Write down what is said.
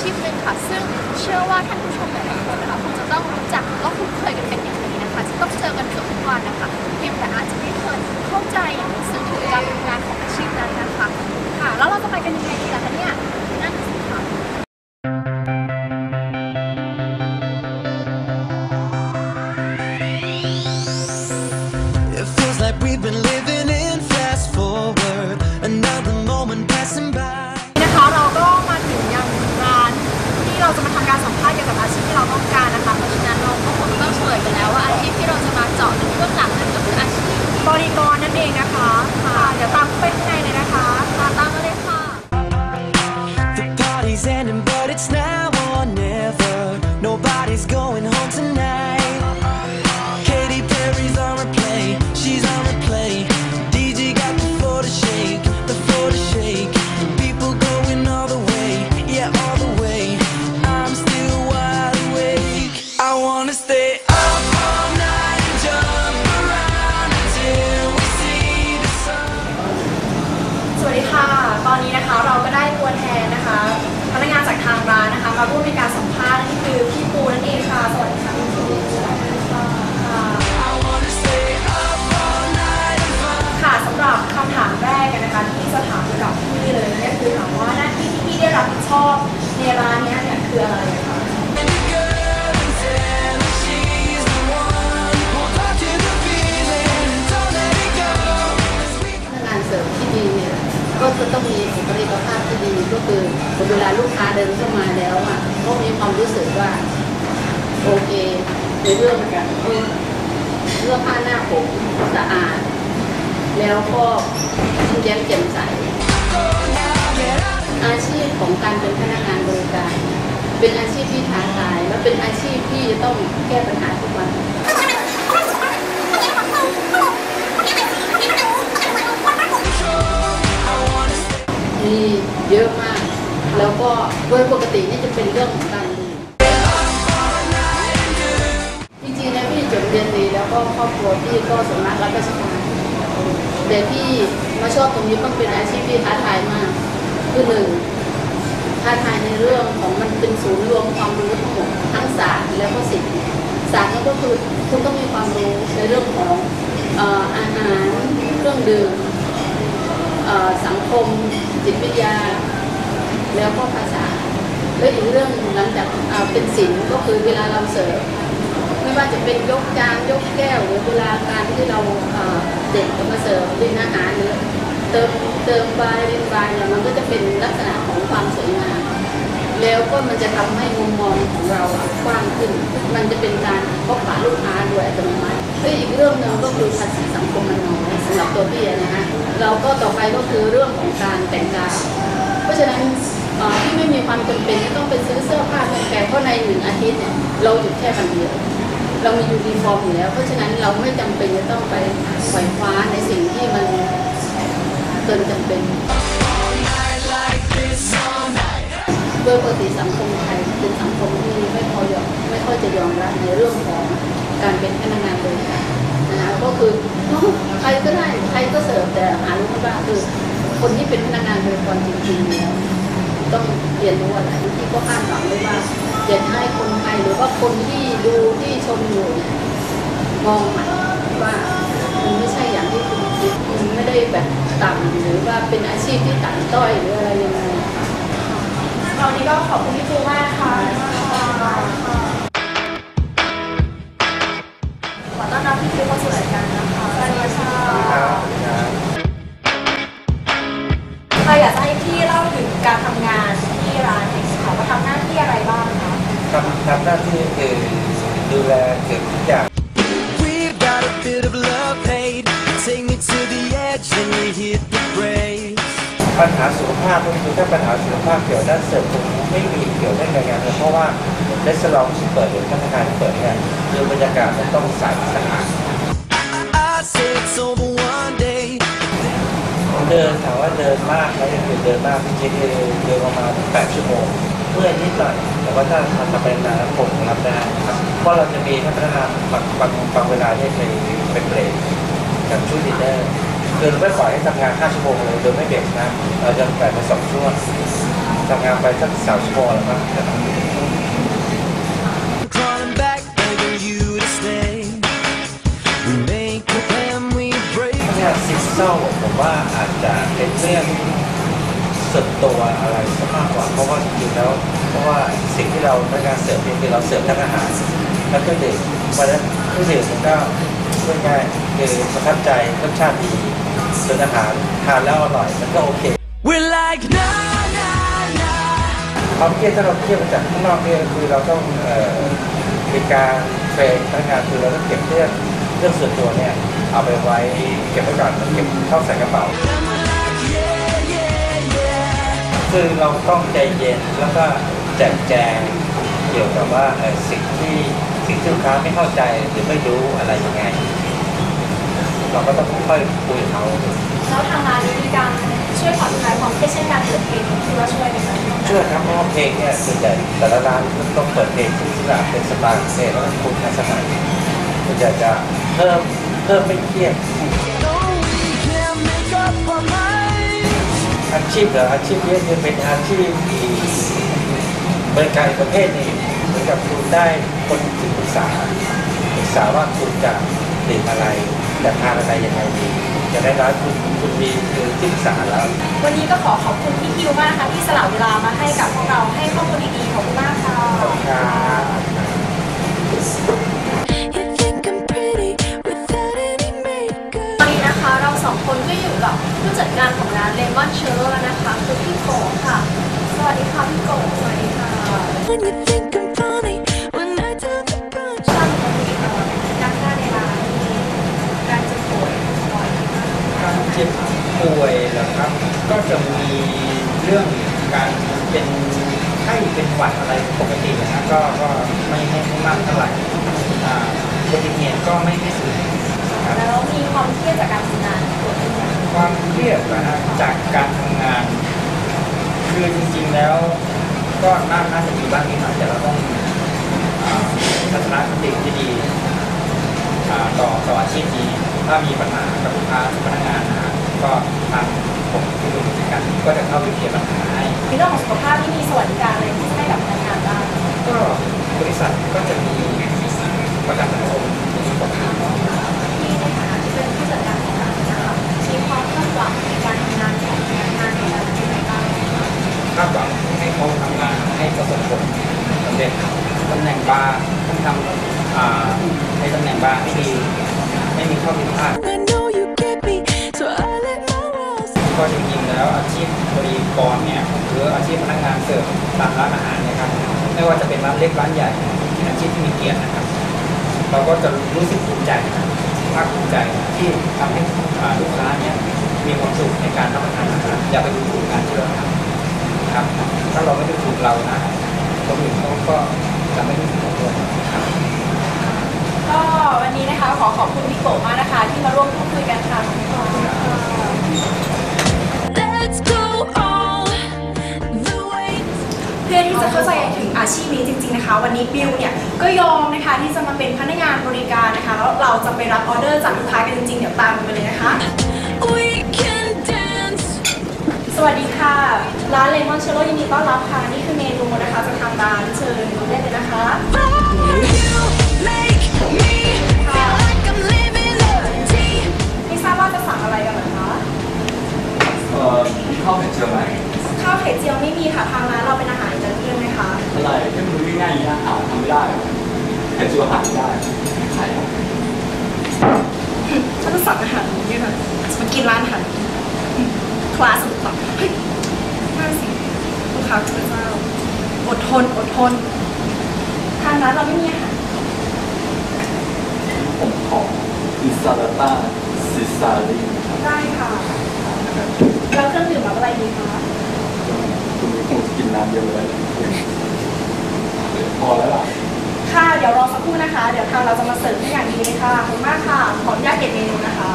ชีพหนึ่งค่ะ ซึ่งเชื่อว่าท่านผู้ชมหลายๆคนนะคะคงจะต้องรู้จักแล้วก็คุ้นเคยกันเป็นอย่างดีนะคะจะต้องเจอกันเกือบทุกวันนะคะเพียงแต่อาจจะไม่เคยเข้าใจสื่อถึงการทำงานของอาชีพนั้นนะคะค่ะแล้วเราจะไปกันยังไง คือเวลาลูกค้าเดินเข้ามาแล้วอะก็มีความรู้สึกว่า โอเคในเรื่องการเสื้องผ้าหน้าผมสะอาด แล้วก็ยิ้มแย้มแจ่มใส อาชีพของการเป็นพนักงานบริการ เป็นอาชีพที่ท้าทายและเป็นอาชีพที่จะต้องแก้ปัญหาทุกวันมีเยอะ แล้วก็โดยปกตินี่จะเป็นเรื่องของการดื่มจริงๆนะพี่จบเรียนดีแล้วก็ครอบครัวพี่ก็สมรักรับราชการแต่พี่มาชอบตรงนี้ต้องเป็นอาชีพที่ท้าทายมากคือหนึ่งท้าทายในเรื่องของมันเป็นศูนย์รวมความรู้ทั้งหมดทั้งศาสตร์แล้วก็ศิลป์ศาสตร์นั่นก็คือคุณต้องมีความรู้ในเรื่องของอาหารเครื่องดื่มสังคมจิตวิทยา แล้วก็ภาษา และอีกเรื่องหลังจากเป็นศิลป์ก็คือเวลาเราเสิร์ฟไม่ว่าจะเป็นยกจานยกแก้วหรือเวลาการที่เราเด็กจะมาเสิร์ฟเป็นอาหารหรือเติมเติมบายเล่นบายเนี่ยมันก็จะเป็นลักษณะของความสวยงามแล้วก็มันจะทำให้มุมมองของเรากว้างขึ้น มันจะเป็นการพบปะลูกค้าโดยอัตโนมัติและอีกเรื่องหนึ่งก็คือภาษีสังคมมันน้อยสำหรับตัวพี่นะฮะเราก็ต่อไปก็คือเรื่องของการแต่งกายเพราะฉะนั้น ที่ไม่มีความจำเป็นที่ต้องไปซื้อเสื้อผ้าแพงๆเพราะในหนึ่งอาทิตย์เนี่ยเราหยุดแค่วันเดียวเรามียูนิฟอร์มอยู่แล้ว เพราะฉะนั้นเราไม่จำเป็นจะต้องไปไขว่คว้าในสิ่งที่มันเกินจำเป็นโดยปกติสังคมไทยเป็นสังคมที่ไม่พอยอมไม่ค่อยจะยอมรับในเรื่องของการเป็นพนักงานบริการนะคะก็คือใครก็ได้ใครก็เสิร์ฟแต่หารู้ไหมว่าคือคนที่เป็นพนักงานบริการจริงๆแล้ว ต้องเรียนรู้อะไรที่ก็คาดหวังไว้ว่าอยากให้คนไทยหรือว่าคนที่ดูที่ชมอยู่เนี่ยมองใหม่ว่ามันไม่ใช่อย่างที่คุณคิดมันไม่ได้แบบต่ำหรือว่าเป็นอาชีพที่ต่ำต้อยหรืออะไรยังไงวันนี้ก็ขอบคุณพี่ปูมากค่ะ ปัญหาสุขภาพก็คือถ้าปัญหาสุขภาพเกี่ยวด้านเสริมคงไม่มีเกี่ยวกับเรื่องงานเลยเพราะว่าเลสลองที่เปิดหรือพนักงาที่เปิดเนี่ยคือบรรยากาศมันต้องใสสะอาดเดินถามว่าเดินมากไหมคือเดินมากจริงๆเดินประมาณแปดชั่วโมงเมื่อนิดหน่อยแต่ว่าถ้ามันทำเป็นนานคงรับได้ครับเพราะเราจะมีพนักงานบางบางบางเวลาเนี่ไปเป็นเบรกกับช่วยดีเดอร์ คือเราไม่ปล่อยให้ทำงาน 5 ชั่วโมงเลยโดยไม่เบรกนะเราจะแบ่งเป็นสองช่วงทำงานไปสักสามชั่วโมงแล้วก็จะ Crawling back, begging you to stay. We make a plan, we break. เนี่ยซิสเซลผมว่าอาจจะเป็นเรื่องส่วนตัวอะไรซะมากกว่า เพราะว่าจริงๆแล้วเพราะว่าสิ่งที่เราในการเสิร์ฟเนี่ยคือเราเสิร์ฟทั้งอาหารและเครื่องดื่มเพราะฉะนั้นเครื่องดื่มมันก็พูดง่ายๆคือประทับใจรสชาติดี ส่วนอาหารทานแล้วอร่อยมันก็โอเค We're like na na na. ความเครียดถ้าเราเครียดมาจากข้างนอกเนี่ยคือเราต้องเอ่อมีการเทรนพนักงานคือเราต้องเก็บเรื่องเรื่องส่วนตัวเนี่ยเอาไปไว้เก็บไว้ก่อนเก็บเข้าใส่กระเป๋า Yeah, yeah, yeah. คือเราต้องใจเย็นแล้วก็แจกแจงเกี่ยวกับว่าเอ่อสิ่งที่สิ่งที่ลูกค้าไม่เข้าใจหรือไม่รู้อะไรยังไง เราก็ต้องค่อยคุยกับเขาแล้วทางร้านนี้มีการช่วยผ่อนคลายความเครียดเช่นการเปิดเพลงที่ว่าช่วยไหมคะเชื่อครับเพราะว่าเพลงเนี่ยส่วนใหญ่แต่ละร้านต้องเปิดเพลงที่แบบเป็นสไตล์เศษแล้วก็คุณทันสมัยส่วนใหญ่จะเพิ่มเพิ่มไม่เครียดอาชีพเหรออาชีพนี้คือเป็นอาชีพที่บริการอีกประเภทนึงเหมือนกับคุณได้คนที่ปรึกษาปรึกษาว่าคุณจะดื่มอะไร จะทานอะไรยังไงดีจะได้ร้านคุณคุณมีคือที่ปรึกษาแล้ว วันนี้ก็ขอขอบคุณพี่คิวมากนะคะที่สละเวลามาให้กับพวกเราให้ข้อมูลดีๆขอบคุณมากค่ะขอบคุณครับ You think I'm pretty without any makeup. ตอนนี้นะคะเราสองคนก็อยู่กับผู้จัดการของร้านเลมอนเชอร์นะคะคือพี่โกค่ะ สวัสดีค่ะพี่โกสวัสดีค่ะ When you ป่วยเหรอครับ ก็จะมีเรื่องการเป็นไข้เป็นหวัดอะไรปกตินะก็ก็ไม่ไม่ไม่มากเท่าไหร่อ่าอุบัติเหตุก็ไม่ไม่สูงนะครับแล้วมีความเครียดจากการทำงานปวดหัวความเครียดนะฮะจากการทำงาน คือจริงๆแล้วก็น่าน่าจะมีบ้างนิดหน่อยแต่เราต้องอ่าทัศนคติที่ดีอ่าต่อต่ออาชีพนี้ถ้ามีปัญหากับลูกค้าพนักงานนะฮะ ก็ทางผมที่รู้จักกันก็จะเข้าไปเคลียร์ปัญหาให้ในเรื่องของสุขภาพที่มีสวัสดิการอะไรที่ให้กับพนักงานบ้างก็บริษัทก็จะมี ก็จริงๆแล้วอาชีพบริกรเนี่ยหรืออาชีพพนักงานเสิร์ฟตามร้านอาหารเนี่ยครับไม่ว่าจะเป็นร้านเล็กร้านใหญ่เป็นอาชีพที่มีเกียรตินะครับ เราก็จะรู้สึกภูมิใจภาคภูมิใจที่ทำให้ลูกค้าเนี่ยมีความสุขในการรับประทานอาหารอย่าไปดูถูกงานที่เราทำนะครับ ถ้าเราไม่ดูถูกเรานะคนอื่นเขาก็จะไม่ดูถูกเราด้วยครับก็วันนี้นะคะขอขอบคุณพี่โกมากนะคะ ที่มาร่วมพูดคุยกันค่ะ พื่อที่จะเข้าใจถึงอาชีพนี้จริง ๆนะคะ วันนี้บิวเนี่ยก็ยอมนะคะที่จะมาเป็นพนักงานบริการนะคะแล้วเราจะไปรับออเดอร์จากลูกค้ากันจริงๆเดี๋ยวตามกันไปเลยนะคะ We can dance. สวัสดีค่ะ ร้านเลมอนเชลโลยินดีต้อนรับค่ะนี่คือเมนูนะคะจากทางร้านเชิญดูได้เลยนะคะ You make me feel like I'm living a dream. ไม่ทราบว่าจะสั่งอะไรกันเหรอคะ เอ่อมีข้าวไข่เจียวไหม ข้าวไข่เจียวไม่มีค่ะทางร้านเราเป็นอาหารอิตาเลียนไหมคะอะไรที่มันง่ายๆอย่างนี้นะหาทำไม่ได้หรอกไข่เจียวหาไม่ได้ใครอะฉันจะสั่งอาหารนี้ค่ะจะมากินร้านอาหารคลาสสุดต่อเฮ้ยน่าสิลูกค้าจะเจ้าอดทนอดทนทางร้านเราไม่มีอาหารผมขออิซาลาต้าซิซาลีครับได้ค่ะแล้วเครื่องดื่มรับอะไรดีคะ คุณนี้คงจะกินน้ำเยอะเลยพอแล้วล่ะ ค่ะ เดี๋ยวรอสักครู่นะคะ เดี๋ยวทางเราจะมาเสิร์ฟให้อย่างดีเลยค่ะ ขอบคุณมากค่ะ ขออนุญาตเก็บเมนูนะคะ